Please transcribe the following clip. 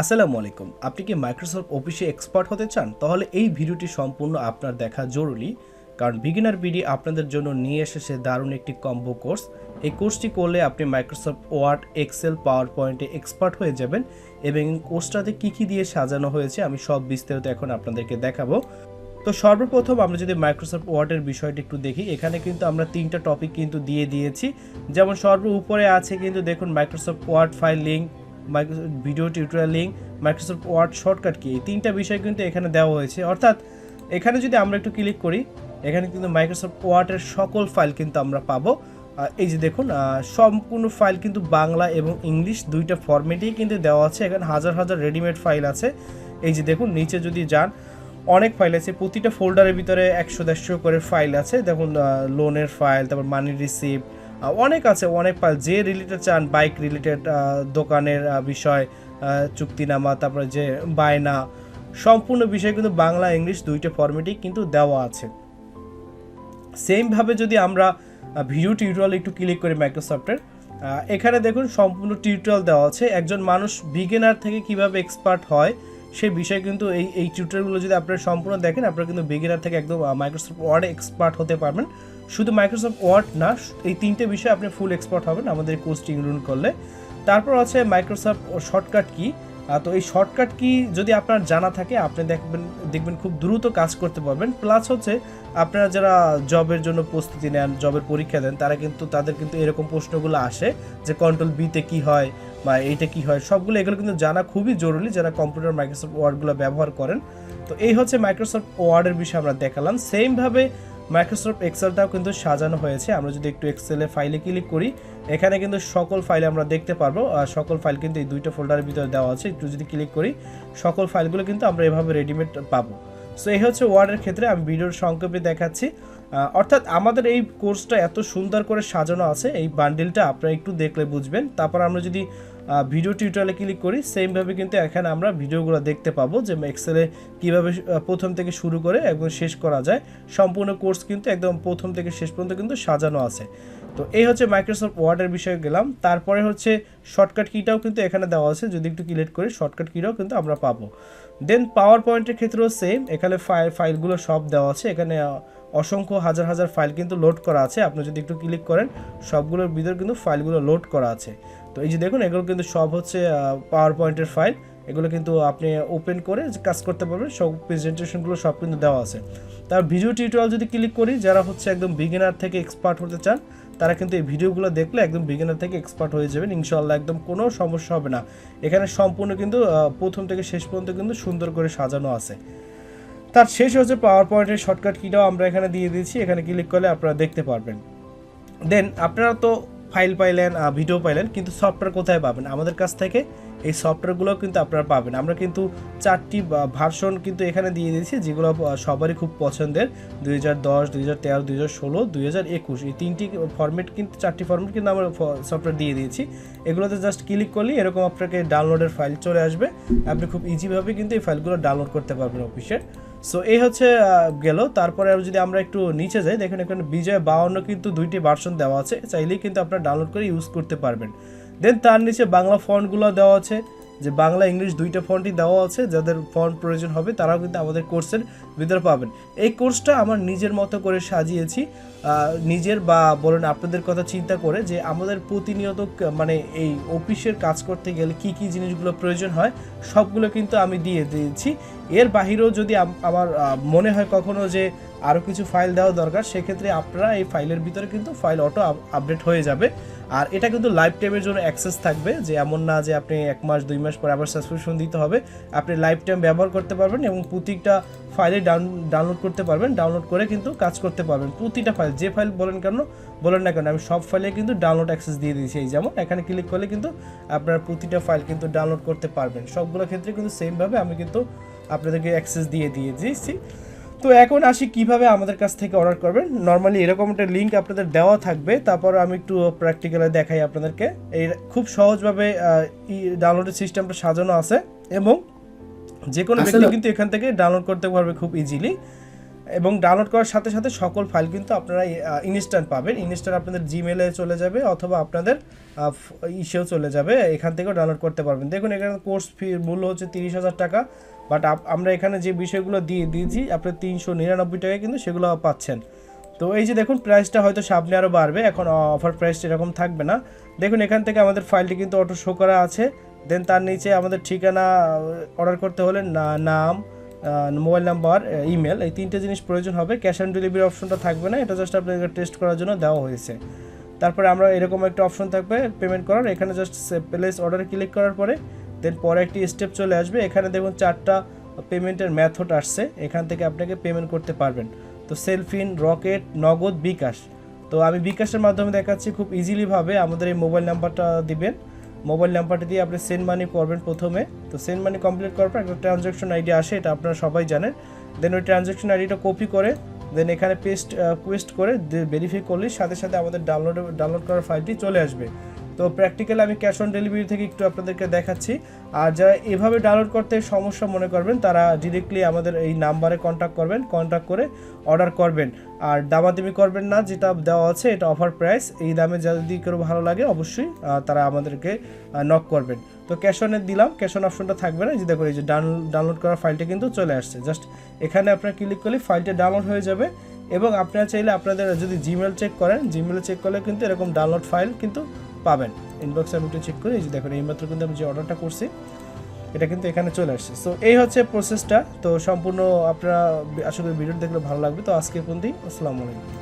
আসসালামু আলাইকুম। আপনি কি মাইক্রোসফট অফিসে এক্সপার্ট হতে চান? তাহলে এই ভিডিওটি সম্পূর্ণ আপনার দেখা জরুরি। কারণ বিগিনার বিডি আপনাদের জন্য নিয়ে এসেছে দারুণ একটি কম্বো কোর্স এই কোর্সটি করলে আপনি মাইক্রোসফট ওয়ার্ড এক্সেল পাওয়ার পয়েন্টে এক্সপার্ট হয়ে যাবেন এবং কোর্সটাতে কী কী দিয়ে সাজানো হয়েছে আমি সব বিস্তারিত এখন আপনাদেরকে দেখাবো। তো সর্বপ্রথম আমরা যদি মাইক্রোসফট ওয়ার্ডের বিষয়টি একটু দেখি, এখানে কিন্তু আমরা তিনটা টপিক কিন্তু দিয়ে দিয়েছি। যেমন সর্ব উপরে আছে কিন্তু দেখুন Microsoft Word file link video tutorial link Microsoft Word shortcut কি এই তিনটা বিষয় কিন্তু এখানে দেওয়া হয়েছে। অর্থাৎ, এখানে যদি আমরা একটু ক্লিক করি, এখানে কিন্তু মাইক্রোসফট ওয়ার্ডের সকল ফাইল কিন্তু আমরা পাবো। এই যে দেখুন সম্পূর্ণ ফাইল কিন্তু বাংলা এবং ইংলিশ দুইটা ফরম্যাটেই কিন্তু দেওয়া আছে। এখানে হাজার হাজার রেডিমেড ফাইল আছে। এই যে দেখুন, নিচে যদি যান, অনেক ফাইল আছে। প্রতিটা ফোল্ডারের ভিতরে একশো দেড়শো করে ফাইল আছে। দেখুন লোনের ফাইল তারপর মানি রিসিপ্ট অনেক আছে, অনেক ফাইল যে রিলেটেড চান বাইক রিলেটেড দোকানের বিষয় চুক্তিনামা, তারপরে যে বায়না, সম্পূর্ণ বিষয় কিন্তু বাংলা ইংলিশ দুইটা ফরম্যাটেই কিন্তু দেওয়া আছে। সেমভাবে যদি আমরা ভিডিও টিউটোরিয়াল একটু ক্লিক করি মাইক্রোসফটের এখানে দেখুন সম্পূর্ণ টিউটোরিয়াল দেওয়া আছে। একজন মানুষ বিগিনার থেকে কীভাবে এক্সপার্ট হয় সেই বিষয়ে কিন্তু এই এই টিউটোরিয়ালগুলো যদি আপনারা সম্পূর্ণ দেখেন, আপনারা কিন্তু বিগিনার থেকে একদম মাইক্রোসফট ওয়ার্ডে এক্সপার্ট হতে পারবেন। শুধু মাইক্রোসফট ওয়ার্ড না, এই তিনটে বিষয়ে আপনি ফুল এক্সপার্ট হবেন আমাদের কোর্সটি ইনরোল করলে। তারপর আছে মাইক্রোসফট শর্টকাট কি তো এই শর্টকাট কি যদি আপনার জানা থাকে, আপনি দেখবেন দেখবেন খুব দ্রুত কাজ করতে পারবেন। প্লাস হচ্ছে, আপনারা যারা জবের জন্য প্রস্তুতি নেন জবের পরীক্ষা দেন, তারা কিন্তু, তাদের কিন্তু এরকম প্রশ্নগুলো আসে যে কন্ট্রোল বিতে কি হয় বা এইটা কি হয়, সবগুলো এগুলো কিন্তু জানা খুবই জরুরি যারা কম্পিউটার মাইক্রোসফট ওয়ার্ডগুলো ব্যবহার করেন। তো এই হচ্ছে মাইক্রোসফট ওয়ার্ডের বিষয়ে আমরা দেখালাম। সেমভাবে মাইক্রোসফট এক্সেলটাও কিন্তু সাজানো হয়েছে। আমরা যদি একটু এক্সেলে ফাইলে ক্লিক করি, এখানে কিন্তু সকল ফাইলে আমরা দেখতে পারব। আর সকল ফাইল কিন্তু এই দুইটা ফোল্ডারের ভিতরে দেওয়া আছে। একটু যদি ক্লিক করি, সকল ফাইলগুলো কিন্তু আমরা এভাবে রেডিমেড পাবো। সো এই হচ্ছে ওয়ার্ডের ক্ষেত্রে আমি ভিডিওর সংক্ষেপে দেখাচ্ছি। অর্থাৎ আমাদের এই কোর্সটা এত সুন্দর করে সাজানো আছে। এই বান্ডিলটা আপনারা একটু দেখলে বুঝবেন। তারপর আমরা যদি ভিডিও টিউটোরিয়ালে ক্লিক করি সেমভাবে কিন্তু এখানে আমরা ভিডিওগুলো দেখতে পাবো যে এক্সেলে কীভাবে প্রথম থেকে শুরু করে একদম শেষ করা যায়। সম্পূর্ণ কোর্স কিন্তু একদম প্রথম থেকে শেষ পর্যন্ত কিন্তু সাজানো আছে। তো এই হচ্ছে মাইক্রোসফট ওয়ার্ডের বিষয়ে গেলাম। তারপরে হচ্ছে শর্টকাট কিটাও কিন্তু এখানে দেওয়া আছে। যদি একটু ক্লিক করি শর্টকাট কিটাও কিন্তু আমরা পাবো। দেন পাওয়ার পয়েন্টের ক্ষেত্রেও সেম এখানে ফাইল ফাইলগুলো সব দেওয়া আছে। এখানে অসংখ্য হাজার হাজার ফাইল কিন্তু লোড করা আছে। আপনি যদি একটু ক্লিক করেন, সবগুলোর ভিতর কিন্তু ফাইলগুলো লোড করা আছে। তো এই যে দেখুন, এগুলো কিন্তু সব হচ্ছে পাওয়ার পয়েন্টের ফাইল। এগুলো কিন্তু আপনি ওপেন করে কাজ করতে পারবেন, সব প্রেজেন্টেশনগুলো সব কিন্তু দেওয়া আছে। তার ভিডিও টিউটোরিয়াল যদি ক্লিক করি, যারা হচ্ছে একদম বিগিনার থেকে এক্সপার্ট হতে চান, তারা কিন্তু এই ভিডিওগুলো দেখলে একদম বিগিনার থেকে এক্সপার্ট হয়ে যাবেন। ইনশাল্লাহ একদম কোনো সমস্যা হবে না। এখানে সম্পূর্ণ কিন্তু প্রথম থেকে শেষ পর্যন্ত কিন্তু সুন্দর করে সাজানো আছে। তার শেষ হচ্ছে পাওয়ার পয়েন্টের শর্টকাট কিটাও আমরা এখানে দিয়ে দিয়েছি। এখানে ক্লিক করলে আপনারা দেখতে পারবেন। দেন আপনারা তো ফাইল পাইলেন ভিডিও পাইলেন, কিন্তু সফটওয়্যার কোথায় পাবেন? আমাদের কাছ থেকে এই সফটওয়্যারগুলো কিন্তু আপনারা পাবেন। আমরা কিন্তু চারটি ভার্সন কিন্তু এখানে দিয়ে দিয়েছি, যেগুলো সবারই খুব পছন্দের। দুই হাজার দশ, দুই হাজার তেরো, দুই হাজার ষোলো, দুই হাজার একুশ। এই তিনটি ফর্মেট কিন্তু, চারটি ফর্মেট কিন্তু আমরা সফটওয়্যার দিয়ে দিয়েছি। এগুলোতে জাস্ট ক্লিক করলেই এরকম আপনাকে ডাউনলোডের ফাইল চলে আসবে। আপনি খুব ইজিভাবে কিন্তু এই ফাইলগুলো ডাউনলোড করতে পারবেন অফিসের সো এই হচ্ছে গেল। তারপরে যদি আমরা একটু নিচে যাই, দেখুন এখানে বিজয় বাউন্ন কিন্তু দুইটি ভার্সন দেওয়া আছে। চাইলেই কিন্তু আপনারা ডাউনলোড করে ইউজ করতে পারবেন। দেন তার নিচে বাংলা ফন্টগুলো দেওয়া আছে, যে বাংলা, ইংলিশ দুইটা ফন্টই দেওয়া আছে। যাদের ফন্ট প্রয়োজন হবে, তারাও কিন্তু আমাদের কোর্সের ভিতরে পাবেন। এই কোর্সটা আমার নিজের মতো করে সাজিয়েছি। নিজের বা বলেন আপনাদের কথা চিন্তা করে যে আমাদের প্রতিনিয়ত মানে এই অফিসের কাজ করতে গেলে কি কি জিনিসগুলো প্রয়োজন হয়, সবগুলো কিন্তু আমি দিয়ে দিয়েছি। এর বাহিরেও যদি আমার মনে হয় কখনো যে আরও কিছু ফাইল দেওয়া দরকার, সেক্ষেত্রে আপনারা এই ফাইলের ভিতরে কিন্তু ফাইল অটো আপডেট হয়ে যাবে। আর এটা কিন্তু লাইফ টাইমের জন্য অ্যাক্সেস থাকবে, যে এমন না যে আপনি এক মাস, দুই মাস পর আবার সাবস্ক্রিপশন দিতে হবে। আপনি লাইফ টাইম ব্যবহার করতে পারবেন এবং প্রত্যেকটা ফাইলে ডাউনলোড করতে পারবেন। ডাউনলোড করে কিন্তু কাজ করতে পারবেন। প্রতিটা ফাইল যে ফাইল বলেন কেন, বলেন না কেন, আমি সব ফাইলে কিন্তু ডাউনলোড অ্যাক্সেস দিয়ে দিয়েছি। এই যেমন, এখানে ক্লিক করলে কিন্তু আপনার প্রতিটা ফাইল কিন্তু ডাউনলোড করতে পারবেন। সবগুলো ক্ষেত্রে কিন্তু সেমভাবে আমি কিন্তু আপনাদেরকে অ্যাক্সেস দিয়ে দিয়ে দিয়েছি। তো এখন আসি কীভাবে আমাদের কাছ থেকে অর্ডার করবেন। নর্মালি এরকম একটা লিঙ্ক আপনাদের দেওয়া থাকবে। তারপর আমি একটু প্র্যাকটিক্যালে দেখাই আপনাদেরকে। এই খুব সহজভাবে ডাউনলোডের সিস্টেমটা সাজানো আছে এবং যে কোনো ব্যক্তি কিন্তু এখান থেকে ডাউনলোড করতে পারবে খুব ইজিলি এবং ডাউনলোড করার সাথে সাথে সকল ফাইল কিন্তু আপনারা ইনস্ট্যান্ট পাবেন। ইনস্ট্যান্ট আপনাদের জিমেলে চলে যাবে অথবা আপনাদের ইসেও চলে যাবে। এখান থেকেও ডাউনলোড করতে পারবেন। দেখুন এখানে কোর্স ফি মূল্য হচ্ছে তিরিশ হাজার টাকা। বাট আমরা এখানে যে বিষয়গুলো দিয়ে দিয়েছি, আপনি তিনশো নিরানব্বই টাকায় কিন্তু সেগুলো পাচ্ছেন। তো এই যে দেখুন প্রাইসটা হয়তো সামনে আরও বাড়বে, এখন অফার প্রাইস এরকম থাকবে না। দেখুন, এখান থেকে আমাদের ফাইলটি কিন্তু অটো শো করা আছে। দেন তার নিচে আমাদের ঠিকানা অর্ডার করতে হলে নাম মোবাইল নাম্বার ইমেল এই তিনটে জিনিস প্রয়োজন হবে। ক্যাশ অন ডেলিভারি অপশনটা থাকবে না, এটা জাস্ট আপনাকে টেস্ট করার জন্য দেওয়া হয়েছে। তারপরে আমরা এরকম একটা অপশন থাকবে পেমেন্ট করার। এখানে জাস্ট প্লেস অর্ডার ক্লিক করার পরে দেন পরে একটি স্টেপ চলে আসবে। এখানে দেখুন চারটা পেমেন্টের মেথড আসছে। এখান থেকে আপনাকে পেমেন্ট করতে পারবেন। তো সেলফিন রকেট নগদ, বিকাশ। তো আমি বিকাশের মাধ্যমে দেখাচ্ছি খুব ইজিলিভাবে আমাদের এই মোবাইল নাম্বারটা দিবেন। মোবাইল নাম্বারটা দিয়ে আপনি সেন্ড মানি করবেন প্রথমে। তো সেন্ড মানি কমপ্লিট করার পর একটা ট্রানজ্যাকশন আইডি আসে, এটা আপনারা সবাই জানেন। দেন ওই ট্রানজ্যাকশন আইডিটা কপি করে দেন এখানে পেস্ট কোয়েস্ট করে ভেরিফাই করলে সাথে সাথে আমাদের ডাউনলোড ডাউনলোড করার ফাইলটি চলে আসবে। তো প্র্যাকটিক্যালি আমি ক্যাশ অন ডেলিভারি থেকে একটু আপনাদেরকে দেখাচ্ছি। আর যারা এভাবে ডাউনলোড করতে সমস্যা মনে করবেন, তারা ডিরেক্টলি আমাদের এই নাম্বারে কন্ট্যাক্ট করবেন কন্ট্যাক্ট করে অর্ডার করবেন। আর দামাদামি করবেন না, যেটা দেওয়া আছে, এটা অফার প্রাইস এই দামে যদি কেউ ভালো লাগে, অবশ্যই তারা আমাদেরকে নক করবেন। তো ক্যাশ অনে দিলাম ক্যাশ অন অপশনটা থাকবে না। যে দেখো এই যে ডাউনলোড করার ফাইলটা কিন্তু চলে আসছে। জাস্ট এখানে আপনার ক্লিক করলে ফাইলটা ডাউনলোড হয়ে যাবে। এবং আপনারা চাইলে আপনাদের যদি জিমেল চেক করেন জিমেল চেক করলে কিন্তু এরকম ডাউনলোড ফাইল কিন্তু পাবেন। ইনবক্সে আমি একটু চেক করি, এই যে দেখুন, এইমাত্র কিন্তু আমি যে অর্ডারটা করছি, এটা কিন্তু এখানে চলে আসছে। সো এই হচ্ছে প্রসেসটা তো সম্পূর্ণ আপনারা আশা করি ভিডিও দেখলে ভালো লাগবে। তো আজকে পর্যন্তই, আসসালামু আলাইকুম।